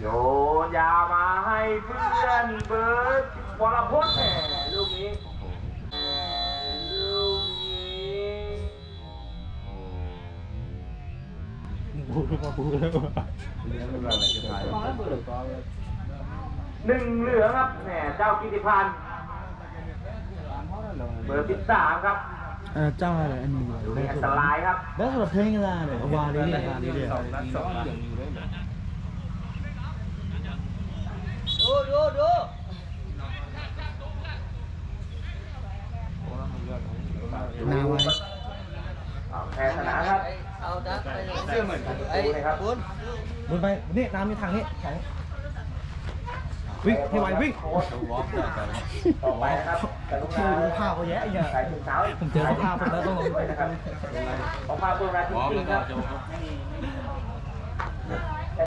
โยนยามาให้เพื่อนเบิร์ดวรพจน์แหมลูกนี้ลูกนี้บูดูมาบูแล้วเรียนอะไรกันไทยหนึ่งเหลืองครับแหมเจ้ากิติพันธ์เบอร์สิบสามครับเออเจ้าอะไรอันนี้ลูกนี้อันตรายครับ แล้วสำหรับเพลงอะไรเนี่ยวาลีเนี่ยวาลีเนี่ยดูดู ดูนาไว้เอาแพ้ชนะครับเอาดักไปเลยไอ้คุณบนไปนี่น้ำมีทางนี้ของวิ่งให้ไววิ่งต่อไปนะครับกรุชื่ณาอดูภาพเขาแย่อย่างใส่ถุงเท้าผมเจอสภาพผมแล้วต้องลงด้วยนะครับของภาพโบราณจริงๆครับ